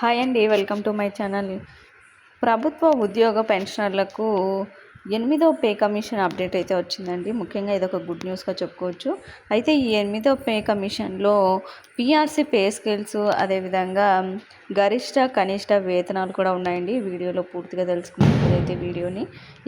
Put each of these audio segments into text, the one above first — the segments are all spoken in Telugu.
హాయ్ అండి వెల్కమ్ టు మై ఛానల్. ప్రభుత్వ ఉద్యోగ పెన్షనర్లకు ఎనిమిదో పే కమిషన్ అప్డేట్ అయితే వచ్చిందండి. ముఖ్యంగా ఇది ఒక గుడ్ న్యూస్గా చెప్పుకోవచ్చు. అయితే ఈ ఎనిమిదో పే కమిషన్లో పిఆర్సీ పే స్కేల్స్ అదేవిధంగా గరిష్ట కనిష్ట వేతనాలు కూడా ఉన్నాయండి. వీడియోలో పూర్తిగా తెలుసుకున్నట్లయితే వీడియోని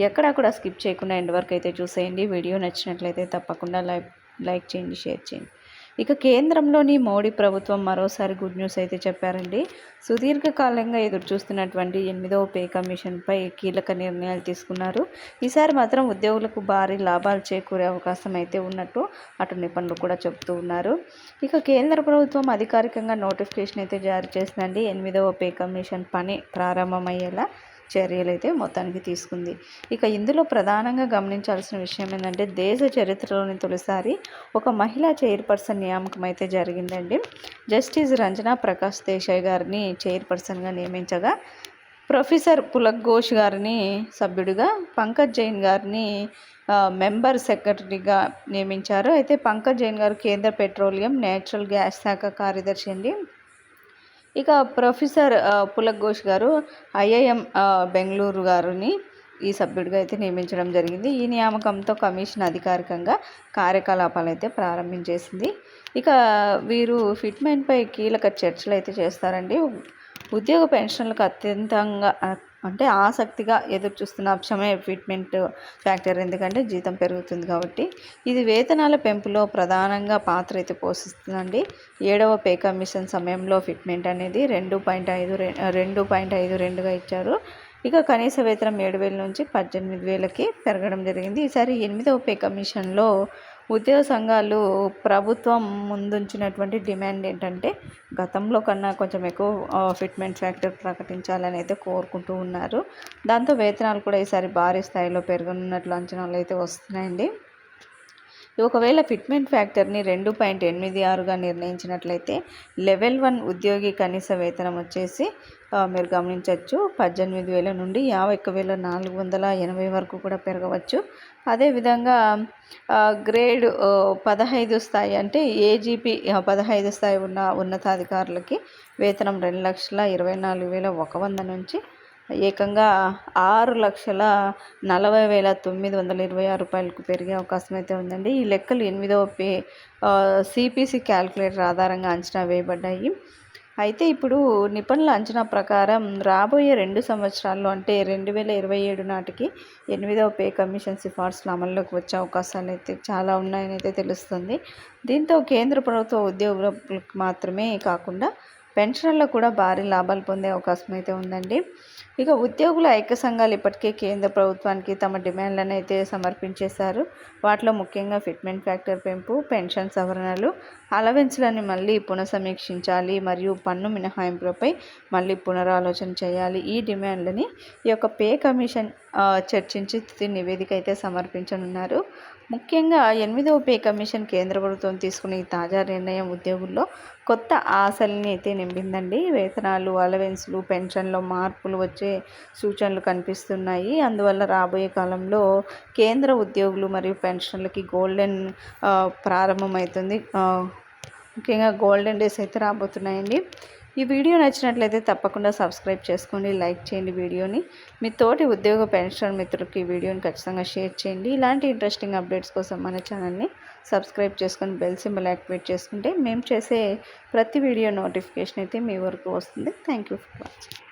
ఎక్కడా కూడా స్కిప్ చేయకుండా ఎండ్ వరకు అయితే చూసేయండి. వీడియో నచ్చినట్లయితే తప్పకుండా లైక్ లైక్ చేయండి షేర్ చేయండి. ఇక కేంద్రంలోని మోడీ ప్రభుత్వం మరోసారి గుడ్ న్యూస్ అయితే చెప్పారండి. సుదీర్ఘకాలంగా ఎదురు చూస్తున్నటువంటి ఎనిమిదవ పే కమిషన్పై కీలక నిర్ణయాలు తీసుకున్నారు. ఈసారి మాత్రం ఉద్యోగులకు భారీ లాభాలు చేకూరే అవకాశం అయితే ఉన్నట్టు అటు నిపుణులు కూడా చెబుతూ ఉన్నారు. ఇక కేంద్ర ప్రభుత్వం అధికారికంగా నోటిఫికేషన్ అయితే జారీ చేసిందండి. ఎనిమిదవ పే కమిషన్ పని ప్రారంభమయ్యేలా చర్యలు అయితే మొత్తానికి తీసుకుంది. ఇక ఇందులో ప్రధానంగా గమనించాల్సిన విషయం ఏంటంటే దేశ చరిత్రలోని తొలిసారి ఒక మహిళా చైర్పర్సన్ నియామకం అయితే జరిగిందండి. జస్టిస్ రంజనా ప్రకాష్ దేశాయ్ గారిని చైర్పర్సన్గా నియమించగా ప్రొఫెసర్ పులక్ ఘోష్ గారిని సభ్యుడిగా పంకజ్ జైన్ గారిని మెంబర్ సెక్రటరీగా నియమించారు. అయితే పంకజ్ జైన్ గారు కేంద్ర పెట్రోలియం నేచురల్ గ్యాస్ శాఖ కార్యదర్శి అండి. ఇక ప్రొఫెసర్ పులక్ ఘోష్ గారు ఐఐఎం బెంగళూరు గారిని ఈ సభ్యుడిగా అయితే నియమించడం జరిగింది. ఈ నియామకంతో కమిషన్ అధికారికంగా కార్యకలాపాలు అయితే ప్రారంభించేసింది. ఇక వీరు ఫిట్మెంట్పై కీలక చర్చలు అయితే చేస్తారండి. ఉద్యోగ పెన్షన్లకు అత్యంతంగా అంటే ఆసక్తిగా ఎదురు చూస్తున్న అంశమే ఫిట్మెంట్ ఫ్యాక్టర్. ఎందుకంటే జీతం పెరుగుతుంది కాబట్టి. ఇది వేతనాల పెంపులో ప్రధానంగా పాత్ర అయితే పోషిస్తుందండి. ఏడవ పే కమిషన్ సమయంలో ఫిట్మెంట్ అనేది రెండు పాయింట్ ఐదు రెండు పాయింట్ ఐదు రెండుగా ఇచ్చారు. ఇక కనీస వేతనం ఏడు వేల నుంచి పద్దెనిమిది వేలకి పెరగడం జరిగింది. ఈసారి ఎనిమిదవ పే కమిషన్లో ఉద్యోగ సంఘాలు ప్రభుత్వం ముందుంచినటువంటి డిమాండ్ ఏంటంటే గతంలో కన్నా కొంచెం ఎక్కువ ఫిట్మెంట్ ఫ్యాక్టర్ ప్రకటించాలని అయితే కోరుకుంటూ ఉన్నారు. దాంతో వేతనాలు కూడా ఈసారి భారీ స్థాయిలో పెరగనున్నట్లు అంచనాలు అయితే వస్తున్నాయండి. ఒకవేళ ఫిట్మెంట్ ఫ్యాక్టర్ని రెండు పాయింట్ ఎనిమిది ఆరుగా నిర్ణయించినట్లయితే లెవెల్ వన్ ఉద్యోగి కనీస వేతనం వచ్చేసి మీరు గమనించవచ్చు. పద్దెనిమిది వేల నుండి యాభై ఒక్క వేల నాలుగు వందల ఎనభై వరకు కూడా పెరగవచ్చు. అదేవిధంగా గ్రేడ్ పదహైదు స్థాయి అంటే ఏజీపీ పదహైదు స్థాయి ఉన్న ఉన్నతాధికారులకి వేతనం రెండు లక్షల ఇరవై నాలుగు వేల ఒక వంద నుంచి ఏకంగా ఆరు లక్షల నలభై వేల తొమ్మిది వందల ఇరవై ఆరు రూపాయలకు పెరిగే అవకాశం అయితే ఉందండి. ఈ లెక్కలు ఎనిమిదవ పే సిపిసి క్యాల్కులేటర్ ఆధారంగా అంచనా వేయబడ్డాయి. అయితే ఇప్పుడు నిపుణుల అంచనా ప్రకారం రాబోయే రెండు సంవత్సరాల్లో అంటే రెండు వేల ఇరవై ఏడు నాటికి ఎనిమిదవ పే కమిషన్ సిఫార్సులు అమల్లోకి వచ్చే అవకాశాలు అయితే చాలా ఉన్నాయని అయితే తెలుస్తుంది. దీంతో కేంద్ర ప్రభుత్వ ఉద్యోగులకు మాత్రమే కాకుండా పెన్షన్లో కూడా భారీ లాభాలు పొందే అవకాశం అయితే ఉందండి. ఇక ఉద్యోగుల ఐక్య సంఘాలు ఇప్పటికే కేంద్ర ప్రభుత్వానికి తమ డిమాండ్లను అయితే సమర్పించేశారు. వాటిలో ముఖ్యంగా ఫిట్మెంట్ ఫ్యాక్టర్ పెంపు పెన్షన్ సవరణలు అలవెన్స్లను మళ్ళీ పునఃసమీక్షించాలి మరియు పన్ను మినహాయింపులపై మళ్ళీ పునరాలోచన చేయాలి. ఈ డిమాండ్లని ఈ యొక్క పే కమిషన్ చర్చించి నివేదిక అయితే సమర్పించనున్నారు. ముఖ్యంగా ఎనిమిదవ పే కమిషన్ కేంద్ర ప్రభుత్వం తీసుకున్న ఈ తాజా నిర్ణయం ఉద్యోగుల్లో కొత్త ఆశల్ని అయితే నింపిందండి. వేతనాలు అలవెన్స్లు పెన్షన్లో మార్పులు వచ్చే సూచనలు కనిపిస్తున్నాయి. అందువల్ల రాబోయే కాలంలో కేంద్ర ఉద్యోగులు మరియు పెన్షన్లకి గోల్డెన్ ప్రారంభమవుతుంది. ముఖ్యంగా గోల్డెన్ డేస్ అయితే రాబోతున్నాయండి. ఈ వీడియో నచ్చినట్లయితే తప్పకుండా సబ్స్క్రైబ్ చేసుకోండి లైక్ చేయండి వీడియోని. మీ తోటి ఉద్యోగ పెన్షన్ మిత్రులకి ఈ వీడియోని ఖచ్చితంగా షేర్ చేయండి. ఇలాంటి ఇంట్రెస్టింగ్ అప్డేట్స్ కోసం మన ఛానల్ని సబ్స్క్రైబ్ చేసుకొని బెల్ సింబల్ యాక్టివేట్ చేసుకుంటే మేము చేసే ప్రతి వీడియో నోటిఫికేషన్ అయితే మీ వరకు వస్తుంది. Thank you for watching